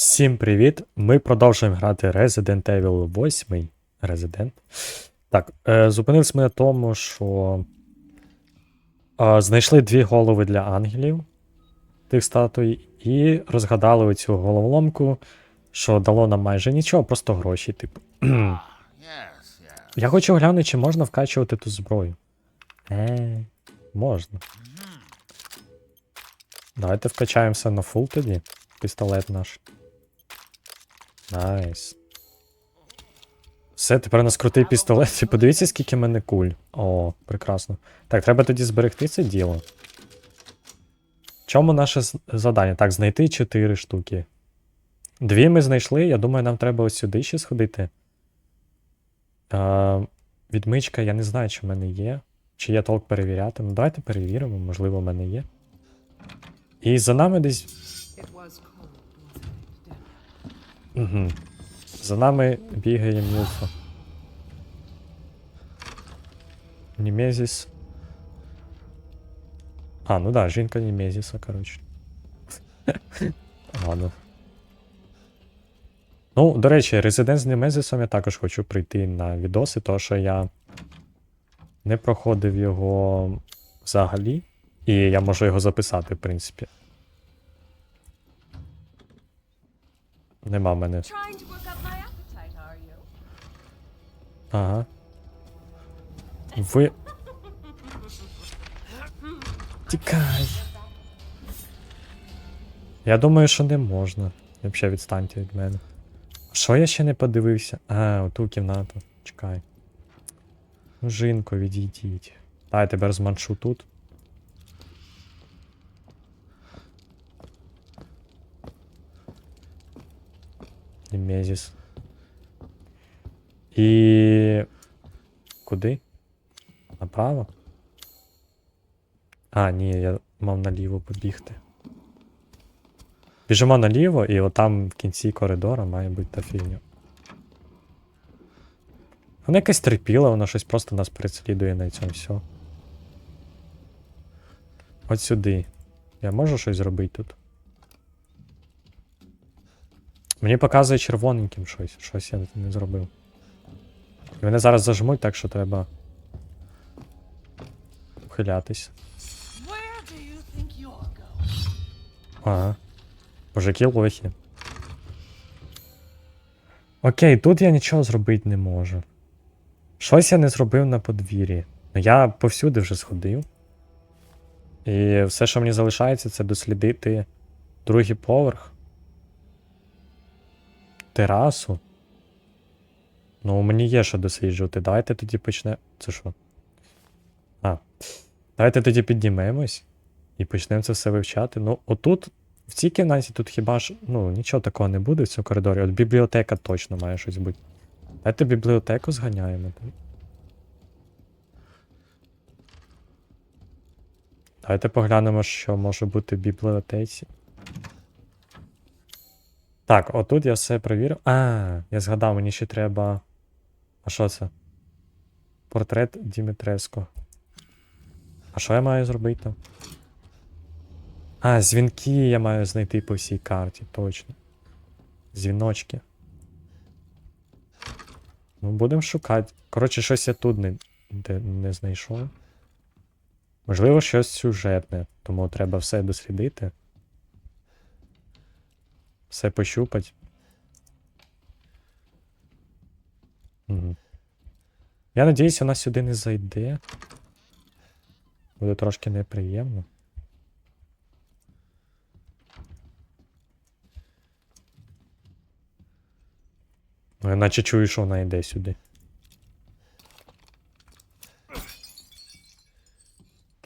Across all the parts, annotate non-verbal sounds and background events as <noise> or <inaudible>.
Всім привіт! Ми продовжуємо грати Resident Evil 8. Resident. Так, е, зупинились ми на тому, що е, знайшли дві голови для ангелів тих статуй, і розгадали оцю головоломку, що дало нам майже нічого, просто гроші, типу. Я хочу глянути, чи можна вкачувати ту зброю. Е, можна. Давайте вкачаємося на фул тоді. Пістолет наш. Найс. Все, тепер у нас крутий пістолет. Подивіться, скільки в мене куль. О, прекрасно. Так, треба тоді зберегти це діло. Чому наше завдання? Так, знайти 4 штуки. Дві ми знайшли, я думаю, нам треба ось сюди ще сходити. А, відмичка, я не знаю, чи в мене є. Чи є толк перевіряти. Ну, давайте перевіримо, можливо, в мене є. І за нами десь. Угу. За нами бігає Мілфа. Німезіс. А, ну да, жінка Німезіса, коротше. <laughs> Ладно. Ну, до речі, Резидент з Німезісом я також хочу прийти на відоси, тому що я не проходив його взагалі. І я можу його записати, в принципі. Are you? Ага. Ви. Тікай. Я думаю, що не можна. Взагалі відстаньте від мене. Що я ще не подивився? А, оту кімнату. Чекай. Ну, жінко, відійдіть. Та я тебе розманшу тут. Немезіс. І. Куди? Направо? А, ні, я мав наліво побігти. Біжимо наліво, і отам в кінці коридора має бути та фігня. Вона якась терпіла, вона щось просто нас переслідує на цьому все. От сюди. Я можу щось зробити тут? Мені показує червоненьким щось. Щось я не зробив. І Мене зараз зажмуть, так що треба. Going? Ага. Мужики лохи. Окей, тут я нічого зробити не можу. Щось я не зробив на подвір'ї. Ну я повсюди вже сходив. І все, що мені залишається, це дослідити другий поверх. Терасу. Ну, мені є що досліджувати. Давайте тоді почнемо. Це що? А. Давайте тоді піднімемось і почнемо це все вивчати. Ну, отут, в цій кімнаті, тут хіба ж ну, нічого такого не буде в цьому коридорі. От бібліотека точно має щось бути. Давайте бібліотеку зганяємо. Давайте поглянемо, що може бути в бібліотеці. Так, отут я все перевірив. А, я згадав, мені ще треба. А що це? Портрет Дімітреско. А що я маю зробити? А, дзвінки я маю знайти по всій карті, точно. Дзвіночки. Ну, будемо шукати. Коротше, щось я тут не, де, не знайшов. Можливо, щось сюжетне, тому треба все дослідити. Все пощупати. Угу. Я надіюсь, вона сюди не зайде. Буде трошки неприємно. Ну, я наче чую, що вона йде сюди.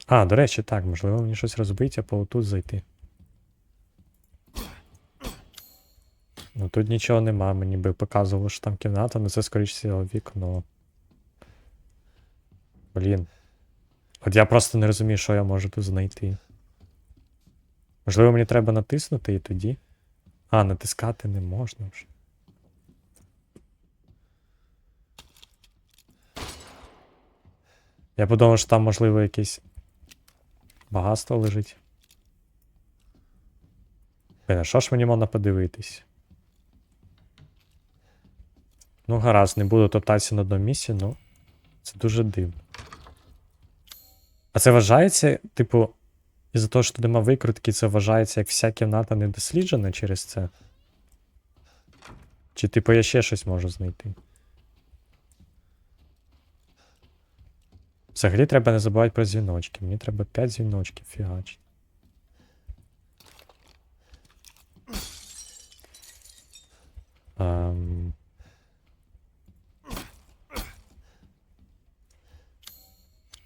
А, до речі, так, можливо, мені щось розбити, а по отут зайти. Ну тут нічого нема, мені би показувало, що там кімната, але це скоріше вікно. Блін. От я просто не розумію, що я можу тут знайти. Можливо, мені треба натиснути і тоді. А, натискати не можна вже. Я подумав, що там, можливо, якесь багатство лежить. Блін, а що ж мені можна подивитись? Ну, гаразд, не буду топтатися на одному місці, ну. Це дуже дивно. А це вважається, типу, із-за того, що нема викрутки, це вважається як вся кімната не досліджена через це? Чи, типу, я ще щось можу знайти? Взагалі треба не забувати про дзвіночки. Мені треба 5 дзвіночків фігачити. Ем...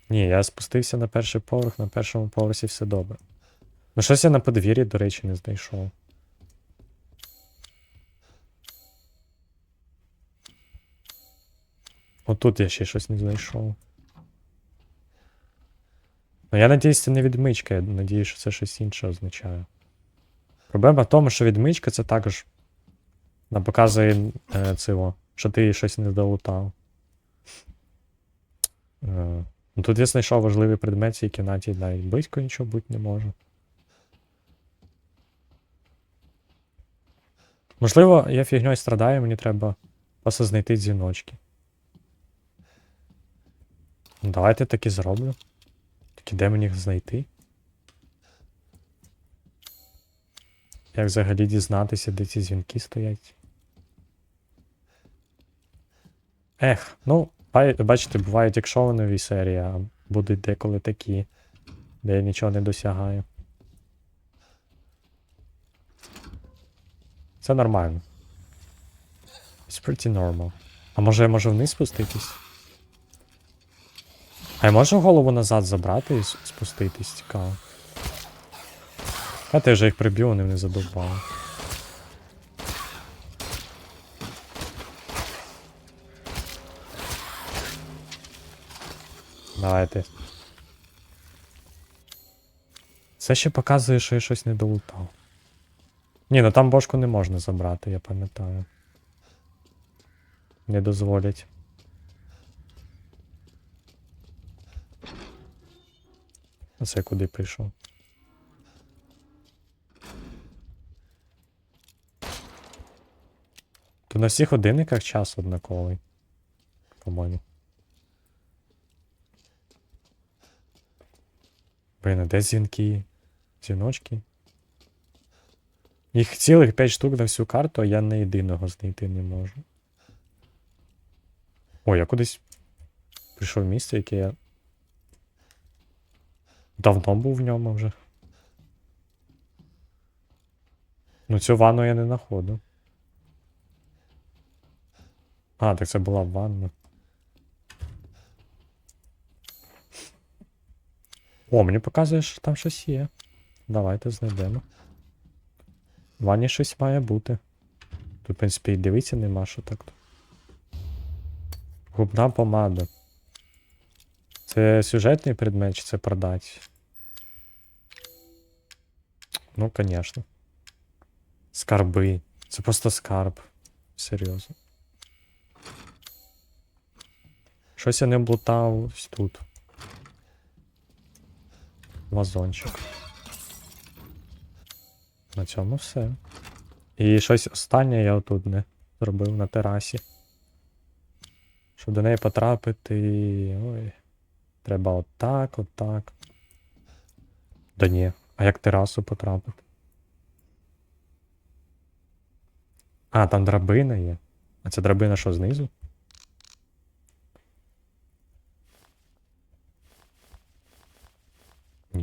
Ні, я спустився на перший поверх, на першому поверсі все добре. Ну, щось я на подвір'ї, до речі, не знайшов. Отут я ще щось не знайшов. Ну, я надіюсь, це не відмичка, я надіюсь, що це щось інше означає. Проблема в тому, що відмичка це також нам показує е, цього, що ти щось не долутав. Е, ну, тут я знайшов важливий предмет цій кімнаті, навіть близько нічого бути не може. Можливо, я фігньою страдаю, мені треба просто знайти дзвіночки. Ну, давайте так і зроблю. Тільки де мені їх знайти? Як взагалі дізнатися, де ці дзвінки стоять? Ех, ну, бачите, бувають якщо в новій серії, а будуть деколи такі, де я нічого не досягаю. Це нормально. It's pretty normal. А може я можу вниз спуститись? А я можу голову назад забрати і спуститись, цікаво. А ти вже їх приб'ю, вони не задовбали. Давайте. Це ще показує, що я щось не долутав. Ні, ну там бошку не можна забрати, я пам'ятаю. Не дозволять. А це куди прийшов? То на всіх годинниках час однаковий. По-моєму. Блін, а де дзвінки? Дзвіночки? Їх цілих 5 штук на всю карту, а я не єдиного знайти не можу. О, я кудись прийшов в місце, яке я. Давно був в ньому вже. Ну, цю ванну я не знаходив. А, так це була ванна. О, мені показує, що там щось є. Давайте знайдемо. В ванні щось має бути. Тут, в принципі, і дивитися нема, що так. Губна помада. Це сюжетний предмет, чи це продать? Ну, звісно. Скарби. Це просто скарб. Серйозно. Щось я не облутав тут. Вазончик. На цьому все. І щось останнє я отут не зробив на терасі. Щоб до неї потрапити. Ой. Треба отак, отак. Да ні. А як терасу потрапити? А, там драбина є. А ця драбина що знизу?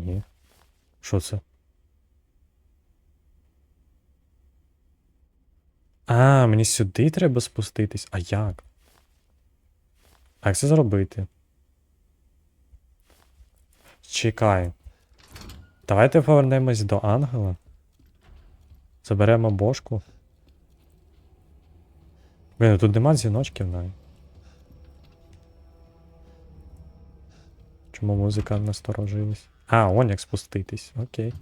Ні. Що це? А, мені сюди треба спуститись. А як? А як це зробити? Чекай. Давайте повернемось до ангела. Заберемо бошку. Блін, ну тут нема дзвіночків навіть. Чому музика насторожилась? А, он як спуститись, окей.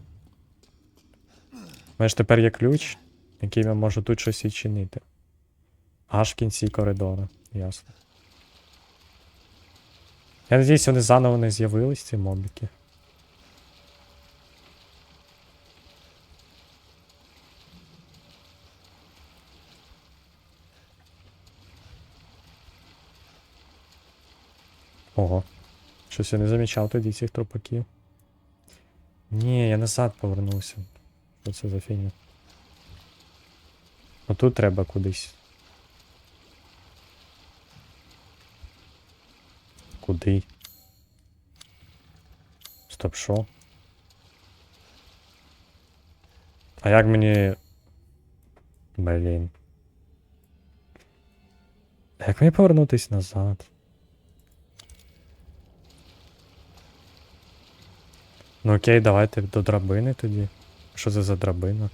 У мене ж тепер є ключ, який я можу тут щось і чинити. Аж в кінці коридора, ясно. Я надіюсь, вони заново не з'явились, ці мобіки. Ого, щось я не замічав тоді цих трупаків. Ні, я назад повернувся. Що це за фігня? Отут треба кудись. Куди? Стоп, що? А як мені. Блін. Як мені повернутись назад? Ну окей, давайте до драбини тоді. Що це за драбина?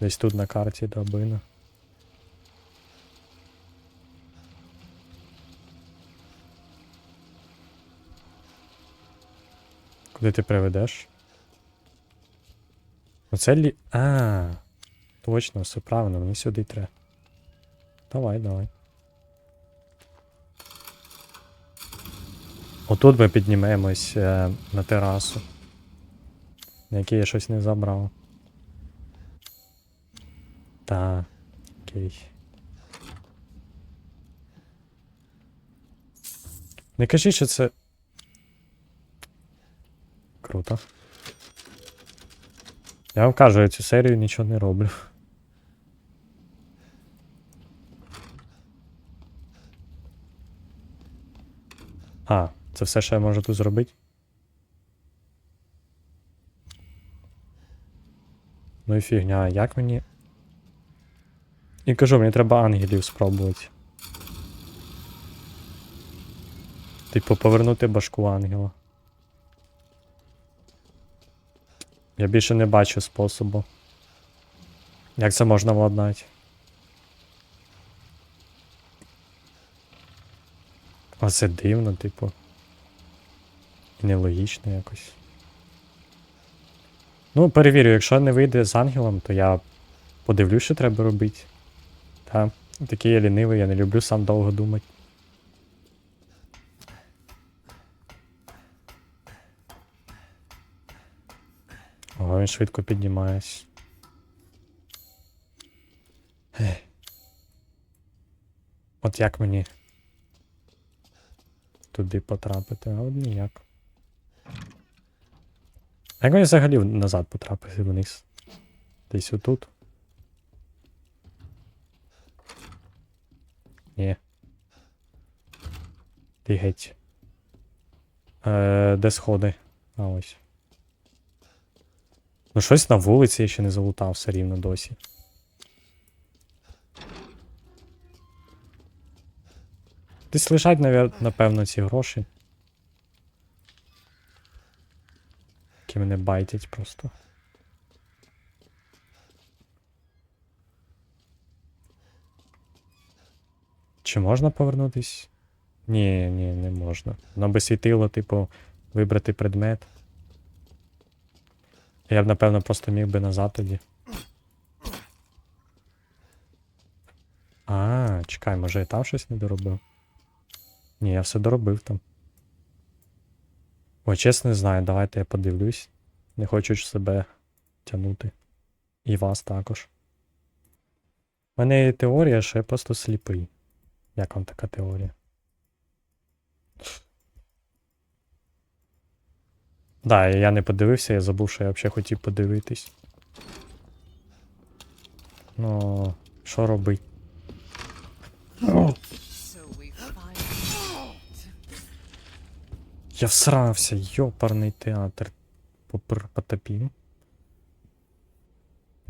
Десь тут на карті драбина. Куди ти приведеш? Оце лі. А, точно, все правильно, мені сюди треба. Давай, давай. Отут ми піднімемось е, на терасу. На якій я щось не забрав. Та. Окей. Не кажи, що це. Круто. Я вам кажу, я цю серію нічого не роблю. А, це все, що я можу тут зробити? Ну і фігня, як мені. І кажу, мені треба ангелів спробувати. Типу, повернути башку ангела. Я більше не бачу способу. Як це можна владнати? А це дивно, типу. Нелогічно якось. Ну, перевірю, якщо не вийде з ангелом, то я подивлюсь, що треба робити. Та, такий я лінивий, я не люблю сам довго думати. Ого, він швидко піднімається. От як мені туди потрапити, а от ніяк. Як мені взагалі назад потрапити вниз? Десь отут? Ні. Ти геть. Е, де сходи? А ось. Ну, щось на вулиці я ще не залутав все рівно досі. Десь лежать, напевно, ці гроші. Які мене байтять просто. Чи можна повернутись? Ні, ні, не можна. Воно би світило, типу, вибрати предмет. Я б, напевно, просто міг би назад тоді. А, чекай, може я там щось не доробив? Ні, я все доробив там. Ой, чесно не знаю, давайте я подивлюсь. Не хочу ж себе тягнути. І вас також. У мене є теорія, що я просто сліпий. Як вам така теорія? Да, я не подивився, я забув, що я взагалі хотів подивитись. Ну, що робить? Я всрався, йопарний театр. Потопів.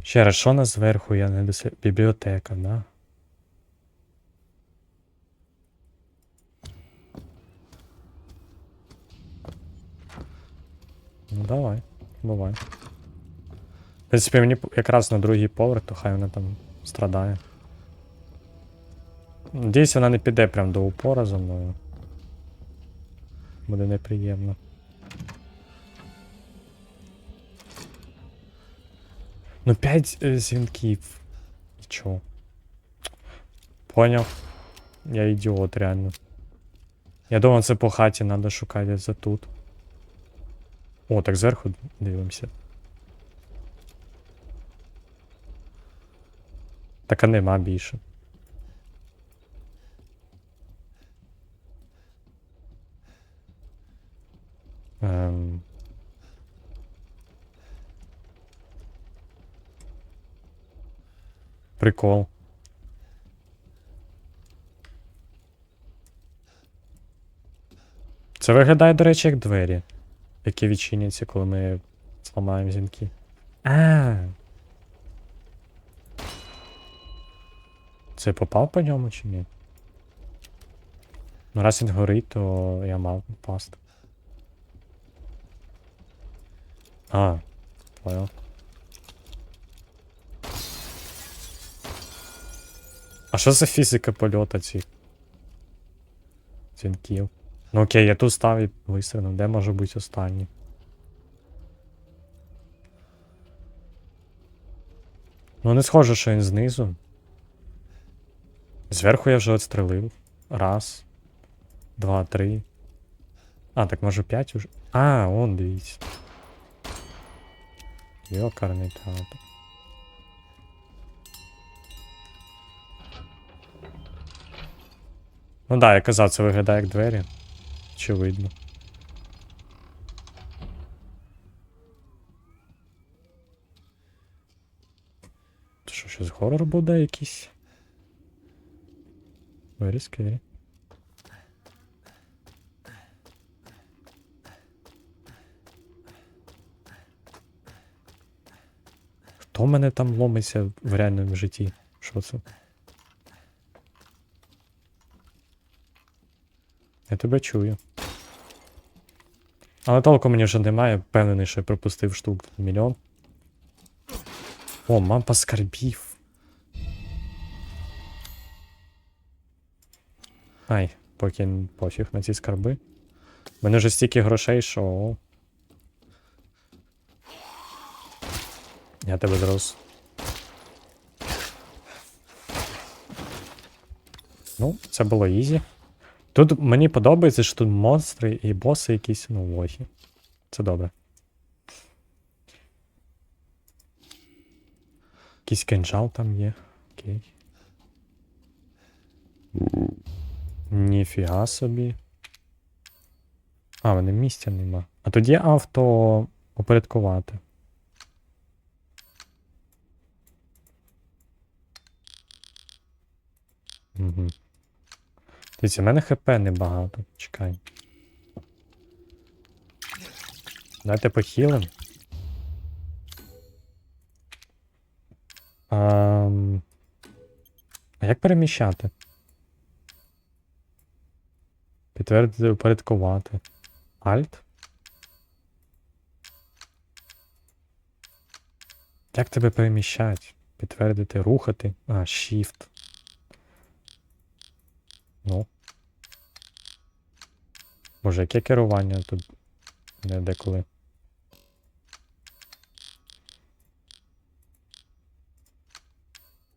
Ще раз, що на зверху я не дослід... Бібліотека, да? Ну давай, бувай. В принципі, мені якраз на другий поверх, то хай вона там страдає. Надіюсь, вона не піде прям до упора за мною. Буде неприємно. Ну, 5 дзвінків. І чо? Поняв. Я ідіот, реально. Я думав, це по хаті треба шукати а це тут. О, так зверху дивимося. Так а нема більше. Ем... Прикол. Це виглядає, до речі, як двері, які відчиняться, коли ми зламаємо зінки. А. Це попав по ньому чи ні? Ну раз він горить, то я мав попасти. А, понял. А що за фізика польоту цих? Дзвінків? Ну окей, я тут став і вистрілив. Де може бути останній? Ну не схоже, що він знизу. Зверху я вже отстрелив. Раз. Два, три. А, так може п'ять уже. А, он дивіться. Йокарний театр. Ну да, я казав, це виглядає як двері. Очевидно. Це що, щось хорор буде якийсь? Very Хто мене там ломиться в реальному житті? Що це? Я тебе чую. Але толку мені вже немає, впевнений, що я пропустив штук мільйон. О, мапа скарбів. Ай, поки пофіг на ці скарби. У мене вже стільки грошей, що. Я тебе зрос. Ну, це було ізі. Тут мені подобається, що тут монстри і боси якісь, ну, лохи. Це добре. Якийсь кинжал там є. Окей. Ніфіга собі. А, мене місця нема. А тоді авто упорядкувати. Угу. Дивіться, в мене ХП небагато. Чекай. Давайте похилим. Ам... А як переміщати? Підтвердити, упорядкувати. Alt? Як тебе переміщать? Підтвердити, рухати. А, Shift. Ну. Боже, яке керування тут не деколи.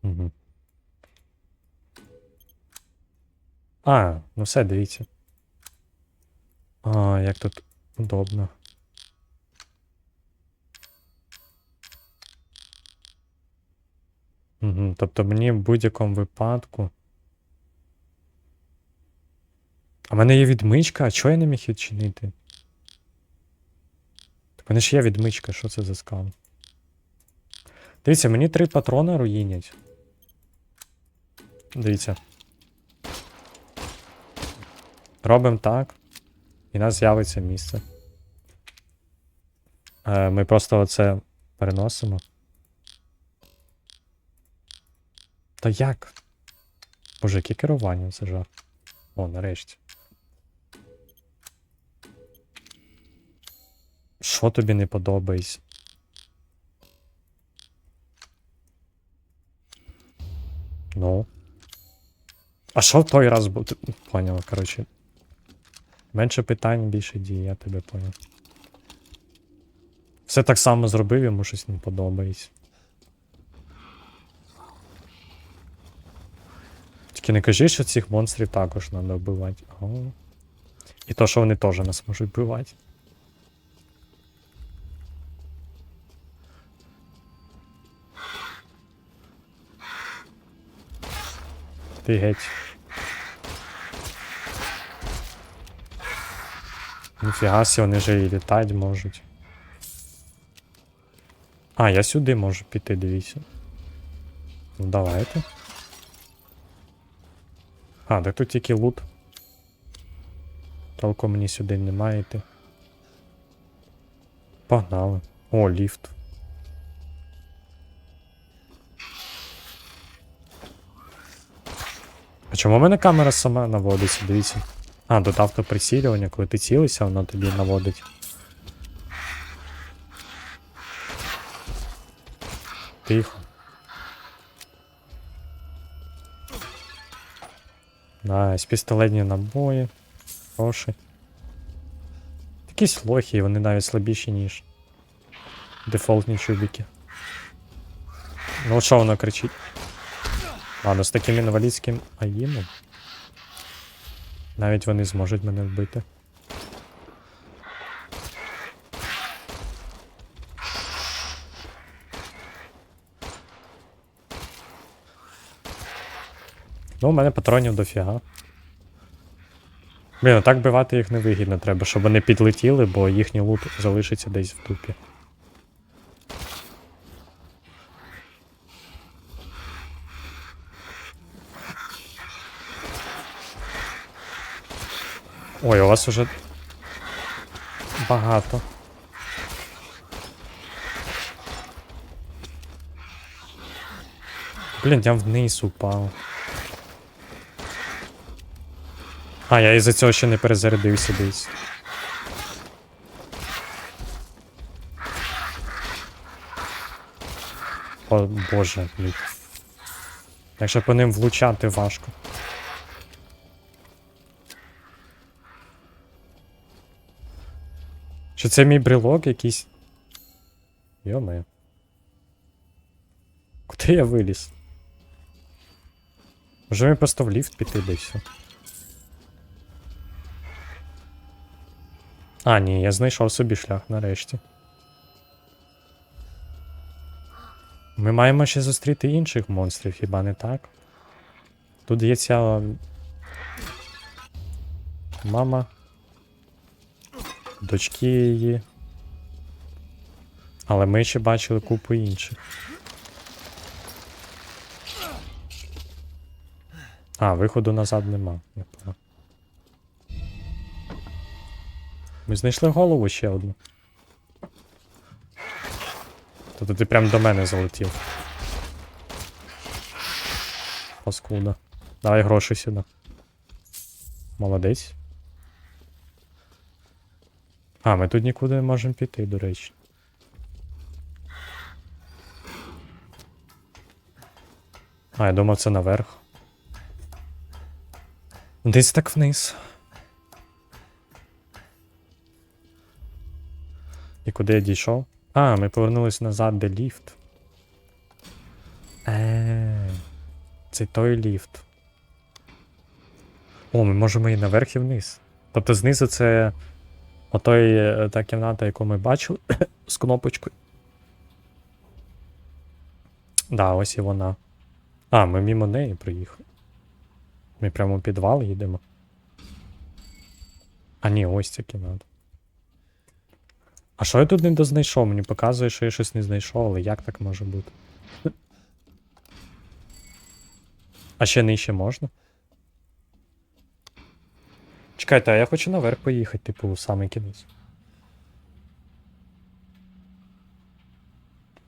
Угу. А, ну все, дивіться. А, як тут удобно. Угу, тобто мені в будь-якому випадку. А в мене є відмичка, а чого я не міг відчинити? Так в мене ж є відмичка, що це за скам? Дивіться, мені три патрони руїнять. Дивіться. Робимо так. І у нас з'явиться місце. Е, ми просто оце переносимо. Та як? Боже, яке керування це жах. О, нарешті. Що тобі не подобається? Ну. А що в той раз був? Ти- Поняла, коротше. Менше питань, більше дій, я тебе поняв. Все так само зробив, йому щось не подобається. Тільки не кажи, що цих монстрів також треба вбивати. О. І то, що вони теж нас можуть вбивати. Ти геть. Ніфіга вони же і літати можуть. А, я сюди можу піти, дивіться. Ну давайте. А, так тут тільки лут. Толком мені сюди немає йти. Погнали. О, ліфт. Чому в мене камера сама наводиться? Дивіться. А, тут автоприсілювання, коли ти цілився, воно тобі наводить. Тихо. Найс, пістолетні набої. Хороший. Якісь лохи, вони навіть слабіші, ніж дефолтні чубіки. Ну що воно кричить? Ладно, з таким інвалідським аїмом. Навіть вони зможуть мене вбити. Ну, у мене патронів дофіга. Блін, а так бивати їх невигідно треба, щоб вони підлетіли, бо їхній лут залишиться десь в тупі. Ой, у вас уже багато. Блін, я вниз упав. А, я із-за цього ще не перезарядився десь. О боже, блін. Якщо по ним влучати важко. Чи це мій брелок якийсь? Йо-моє. Куди я виліз? Може мені просто в ліфт піти десь. все. А, ні, я знайшов собі шлях нарешті. Ми маємо ще зустріти інших монстрів, хіба не так? Тут є ця. Мама. Дочки її. Але ми ще бачили купу інших. А, виходу назад нема. Понял. Ми знайшли голову ще одну. Тобто ти прям до мене залетів. Паскуда. Давай гроші сюди. Молодець. А, ми тут нікуди не можемо піти, до речі. А, я думав, це наверх. Десь так вниз. І куди я дійшов? А, ми повернулись назад, де ліфт. Е, це той ліфт. О, ми можемо і наверх і вниз. Тобто знизу це отой е, та кімната, яку ми бачили <coughs> з кнопочкою. Да, ось і вона. А, ми мимо неї приїхали. Ми прямо у підвал їдемо. А ні, ось ця кімната. А що я тут не дознайшов? Мені показує, що я щось не знайшов, але як так може бути? <coughs> А ще нижче можна? Чекайте, а я хочу наверх поїхати, типу, в самий кінець.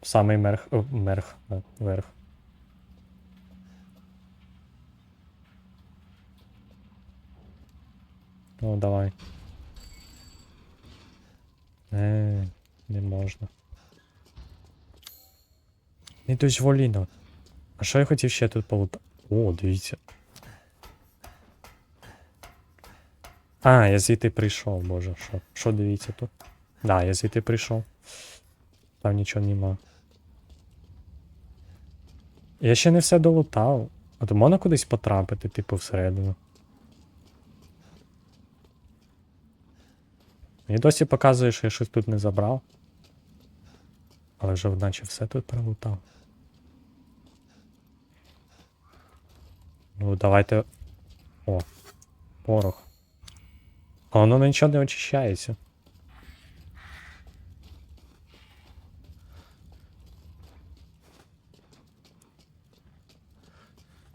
Самий мерх. Мерх, да, верх. Ну, давай. Е, не можна. Не дозволіно. А що я хотів ще тут полутати? О, дивіться. А, я звідти прийшов, боже, що? Що дивіться тут? Да, я звідти прийшов. Там нічого нема. Я ще не все долутав. А то можна кудись потрапити, типу, всередину. Мені досі показує, що я щось тут не забрав. Але вже наче все тут пролутав. Ну, давайте. О, порох. А воно нічого не очищається.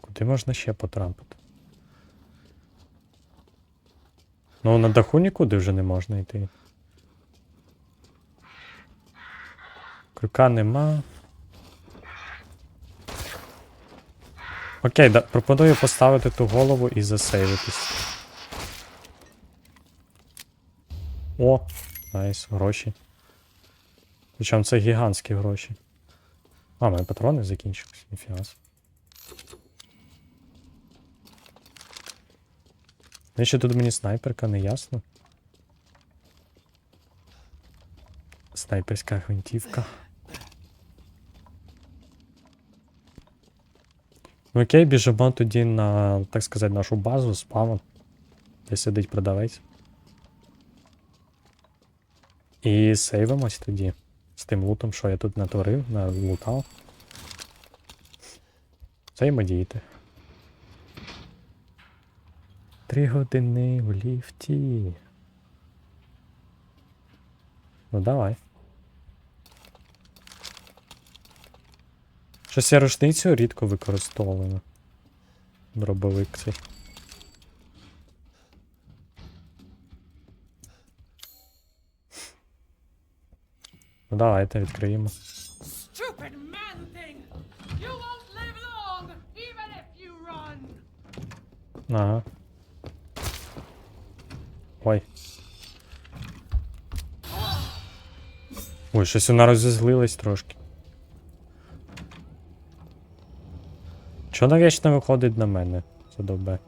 Куди можна ще потрапити? Ну, на даху нікуди вже не можна йти. Крюка нема. Окей, да, пропоную поставити ту голову і засейвитись. О, найс, гроші. Причому це гігантські гроші. А, мене патрони закінчились, ніфіга. собі. Навіщо тут мені снайперка, не ясно. Снайперська гвинтівка. Ну окей, біжимо тоді на, так сказати, нашу базу, спавн, де сидить продавець. І сейвимось тоді. З тим лутом, що я тут натворив, налутав. Взаємодійте. Три години в ліфті. Ну давай. Щось я рушницю рідко використовую. Дробовик цей. Ну давайте відкриємо. Ага. Ой. Ой, щось вона розізлилась трошки. Чого навічно виходить на мене? Задовбе.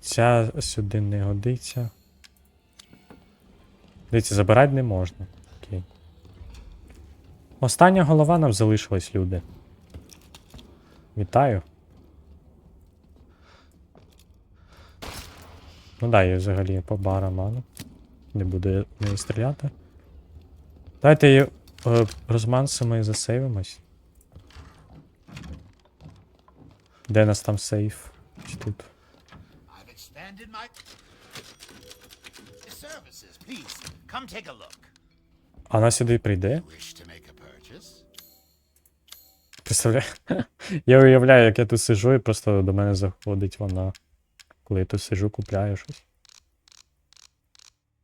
Ця сюди не годиться. Дивіться, забирати не можна. Окей. Остання голова нам залишилась, люди. Вітаю. Ну да, я взагалі по бараману. Не буду неї стріляти. Давайте її е, розмансимо і засейвимось. Де нас там сейф? Чи тут? Services. Please, come take a look. Вона сюди прийде? Wish to make a purchase? Представляю. <laughs> я уявляю, як я тут сижу і просто до мене заходить вона. Коли я тут сижу, купляю щось.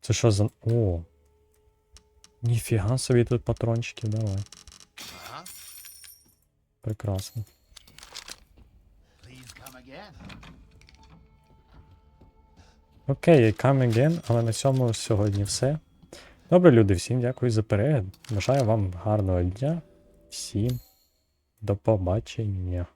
Це що за. О. Ніфіга собі тут патрончики, давай. Huh? Прекрасно. Please come again. Окей, come again, але на цьому сьогодні все. Добре, люди, всім дякую за перегляд. Бажаю вам гарного дня. Всім до побачення.